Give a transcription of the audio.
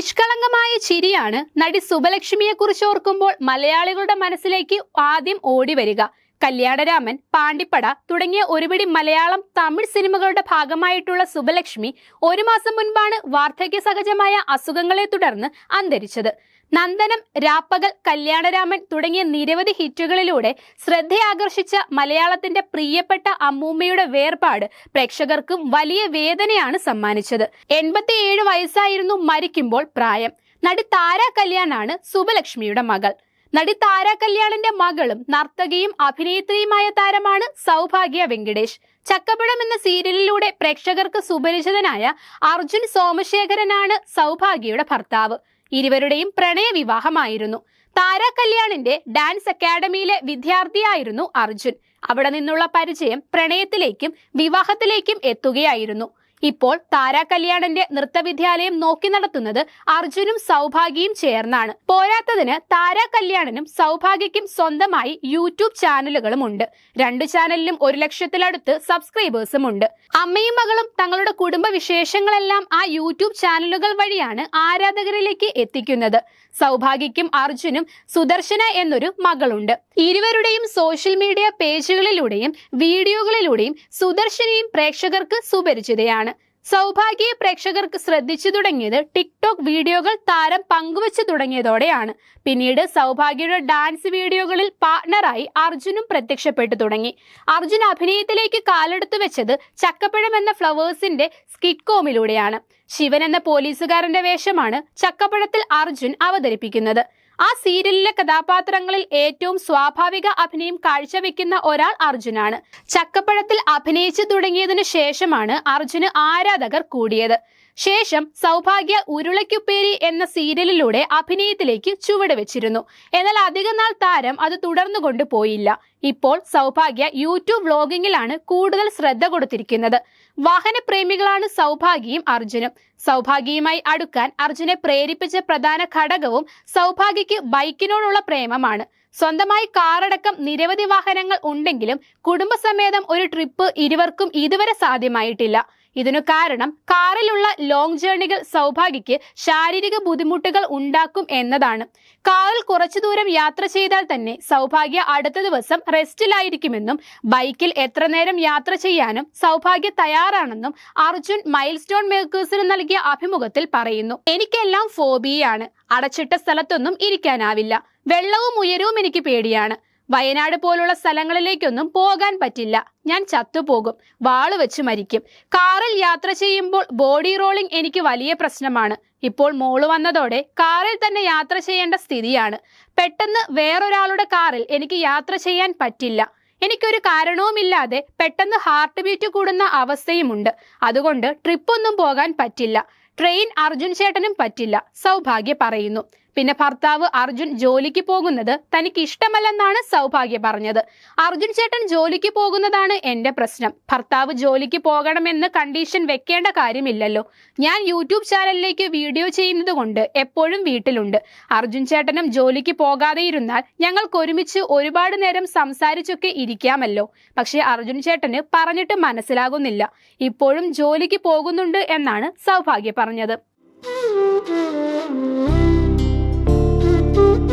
നിഷ്കളങ്കമായ ചിരിയാണ് നടി സുബലക്ഷ്മിയെ കുറിച്ച് ഓർക്കുമ്പോൾ മലയാളികളുടെ മനസ്സിലേക്ക് ആദ്യം ഓടി വരിക. കല്യാണരാമൻ പാണ്ടിപ്പട തുടങ്ങിയ ഒരുപിടി മലയാളം തമിഴ് സിനിമകളുടെ ഭാഗമായിട്ടുള്ള സുബലക്ഷ്മി ഒരു മാസം മുൻപാണ് വാർദ്ധക്യ സഹജമായ അസുഖങ്ങളെ തുടർന്ന് അന്തരിച്ചത്. നന്ദനം രാപ്പകൽ കല്യാണരാമൻ തുടങ്ങിയ നിരവധി ഹിറ്റുകളിലൂടെ ശ്രദ്ധയാകർഷിച്ച മലയാളത്തിന്റെ പ്രിയപ്പെട്ട അമ്മൂമ്മയുടെ വേർപാട് പ്രേക്ഷകർക്കും വലിയ വേദനയാണ് സമ്മാനിച്ചത്. എൺപത്തിയേഴ് വയസ്സായിരുന്നു മരിക്കുമ്പോൾ പ്രായം. നടി താര കല്യാണാണ് സുബലക്ഷ്മിയുടെ മകൾ. നടി താര കല്യാണിന്റെ മകളും നർത്തകിയും അഭിനേത്രിയുമായ താരമാണ് സൗഭാഗ്യ വെങ്കടേഷ്. ചക്കപ്പഴം എന്ന സീരിയലിലൂടെ പ്രേക്ഷകർക്ക് സുപരിചിതനായ അർജുൻ സോമശേഖരനാണ് സൗഭാഗ്യയുടെ ഭർത്താവ്. ഇരുവരുടെയും പ്രണയവിവാഹമായിരുന്നു. താര കല്യാണിന്റെ ഡാൻസ് അക്കാഡമിയിലെ വിദ്യാർത്ഥിയായിരുന്നു അർജുൻ. അവിടെ നിന്നുള്ള പരിചയം പ്രണയത്തിലേക്കും വിവാഹത്തിലേക്കും എത്തുകയായിരുന്നു. ഇപ്പോൾ താരാ കല്യാണന്റെ നൃത്തവിദ്യാലയം നോക്കി നടത്തുന്നത് അർജുനും സൗഭാഗ്യയും ചേർന്നാണ്. പോരാത്തതിന് താരാ കല്യാണനും സൗഭാഗ്യയ്ക്കും സ്വന്തമായി യൂട്യൂബ് ചാനലുകളും ഉണ്ട്. രണ്ടു ചാനലിലും ഒരു ലക്ഷത്തിലടുത്ത് സബ്സ്ക്രൈബേഴ്സും ഉണ്ട്. അമ്മയും മകളും തങ്ങളുടെ കുടുംബ വിശേഷങ്ങളെല്ലാം ആ യൂട്യൂബ് ചാനലുകൾ വഴിയാണ് ആരാധകരിലേക്ക് എത്തിക്കുന്നത്. സൗഭാഗ്യയ്ക്കും അർജുനും സുദർശന എന്നൊരു മകളുണ്ട്. ഇരുവരുടെയും സോഷ്യൽ മീഡിയ പേജുകളിലൂടെയും വീഡിയോകളിലൂടെയും സുദർശനയും പ്രേക്ഷകർക്ക് സുപരിചിതയാണ്. സൗഭാഗ്യയെ പ്രേക്ഷകർക്ക് ശ്രദ്ധിച്ചു തുടങ്ങിയത് ടിക്ടോക്ക് വീഡിയോകൾ താരം പങ്കുവച്ചു തുടങ്ങിയതോടെയാണ്. പിന്നീട് സൗഭാഗ്യയുടെ ഡാൻസ് വീഡിയോകളിൽ പാർട്ണറായി അർജുനും പ്രത്യക്ഷപ്പെട്ടു തുടങ്ങി. അർജുൻ അഭിനയത്തിലേക്ക് കാലെടുത്തു വെച്ചത് ചക്കപ്പഴം എന്ന ഫ്ലവേഴ്സിന്റെ സ്കിറ്റ് കോമിലൂടെയാണ് ശിവൻ എന്ന പോലീസുകാരന്റെ വേഷമാണ് ചക്കപ്പഴത്തിൽ അർജുൻ അവതരിപ്പിക്കുന്നത്. ആ സീരിയലിലെ കഥാപാത്രങ്ങളിൽ ഏറ്റവും സ്വാഭാവിക അഭിനയം കാഴ്ചവെക്കുന്ന ഒരാൾ അർജുനാണ്. ചക്കപ്പഴത്തിൽ അഭിനയിച്ചു തുടങ്ങിയതിനു ശേഷമാണ് അർജുന് ആരാധകർ കൂടിയത്. ശേഷം സൗഭാഗ്യ ഉരുളയ്ക്കുപ്പേരി എന്ന സീരിയലിലൂടെ അഭിനയത്തിലേക്ക് ചുവട് വെച്ചിരുന്നു. എന്നാൽ അധികനാൾ താരം അത് തുടർന്നു കൊണ്ടുപോയില്ല ഇപ്പോൾ സൗഭാഗ്യ യൂട്യൂബ് വ്ളോഗിങ്ങിലാണ് കൂടുതൽ ശ്രദ്ധ കൊടുത്തിരിക്കുന്നത്. വാഹനപ്രേമികളാണ് സൗഭാഗ്യയും അർജുനും. സൗഭാഗ്യയുമായി അടുക്കാൻ അർജുനെ പ്രേരിപ്പിച്ച പ്രധാന ഘടകവും സൗഭാഗ്യയ്ക്ക് ബൈക്കിനോടുള്ള പ്രേമമാണ്. സ്വന്തമായി കാറടക്കം നിരവധി വാഹനങ്ങൾ ഉണ്ടെങ്കിലും കുടുംബസമേതം ഒരു ട്രിപ്പ് ഇരുവർക്കും ഇതുവരെ സാധ്യമായിട്ടില്ല. ഇതിനു കാരണം കാറിലുള്ള ലോങ് ജേർണികൾ സൗഭാഗ്യയ്ക്ക് ശാരീരിക ബുദ്ധിമുട്ടുകൾ ഉണ്ടാക്കും എന്നതാണ്. കാറിൽ കുറച്ചു ദൂരം യാത്ര ചെയ്താൽ തന്നെ സൗഭാഗ്യ അടുത്ത ദിവസം റെസ്റ്റിലായിരിക്കുമെന്നും ബൈക്കിൽ എത്ര നേരം യാത്ര ചെയ്യാനും സൗഭാഗ്യ തയ്യാറാണെന്നും അർജുൻ മൈൽ സ്റ്റോൺ മേക്കേഴ്സിന് നൽകിയ അഭിമുഖത്തിൽ പറയുന്നു. എനിക്കെല്ലാം ഫോബിയാണ് അടച്ചിട്ട സ്ഥലത്തൊന്നും ഇരിക്കാനാവില്ല. വെള്ളവും ഉയരവും എനിക്ക് പേടിയാണ്. വയനാട് പോലുള്ള സ്ഥലങ്ങളിലേക്കൊന്നും പോകാൻ പറ്റില്ല. ഞാൻ ചത്തുപോകും. വാൾ വെച്ച് മരിക്കും. കാറിൽ യാത്ര ചെയ്യുമ്പോൾ ബോഡി റോളിംഗ് എനിക്ക് വലിയ പ്രശ്നമാണ്. ഇപ്പോൾ മോൾ വന്നതോടെ കാറിൽ തന്നെ യാത്ര ചെയ്യേണ്ട സ്ഥിതിയാണ്. പെട്ടെന്ന് വേറൊരാളുടെ കാറിൽ എനിക്ക് യാത്ര ചെയ്യാൻ പറ്റില്ല. എനിക്കൊരു കാരണവുമില്ലാതെ പെട്ടെന്ന് ഹാർട്ട് ബീറ്റ് കൂടുന്ന അവസ്ഥയുമുണ്ട്. അതുകൊണ്ട് ട്രിപ്പൊന്നും പോകാൻ പറ്റില്ല. ട്രെയിൻ അർജുൻ ചേട്ടനും പറ്റില്ല. സൗഭാഗ്യ പറയുന്നു. പിന്നെ ഭർത്താവ് അർജുൻ ജോലിക്ക് പോകുന്നത് തനിക്ക് ഇഷ്ടമല്ലെന്നാണ് സൗഭാഗ്യ പറഞ്ഞത്. അർജുൻ ചേട്ടൻ ജോലിക്ക് പോകുന്നതാണ് എന്റെ പ്രശ്നം. ഭർത്താവ് ജോലിക്ക് പോകണമെന്ന് കണ്ടീഷൻ വെക്കേണ്ട കാര്യമില്ലല്ലോ. ഞാൻ യൂട്യൂബ് ചാനലിലേക്ക് വീഡിയോ ചെയ്യുന്നത് കൊണ്ട് എപ്പോഴും വീട്ടിലുണ്ട്. അർജുൻ ചേട്ടനും ജോലിക്ക് പോകാതെ ഇരുന്നാൽ ഞങ്ങൾക്ക് ഒരുമിച്ച് ഒരുപാട് നേരം സംസാരിച്ചൊക്കെ ഇരിക്കാമല്ലോ. പക്ഷേ അർജുൻ ചേട്ടന് പറഞ്ഞിട്ട് മനസ്സിലാകുന്നില്ല. ഇപ്പോഴും ജോലിക്ക് പോകുന്നുണ്ട് എന്നാണ് സൗഭാഗ്യ പറഞ്ഞത്. thank you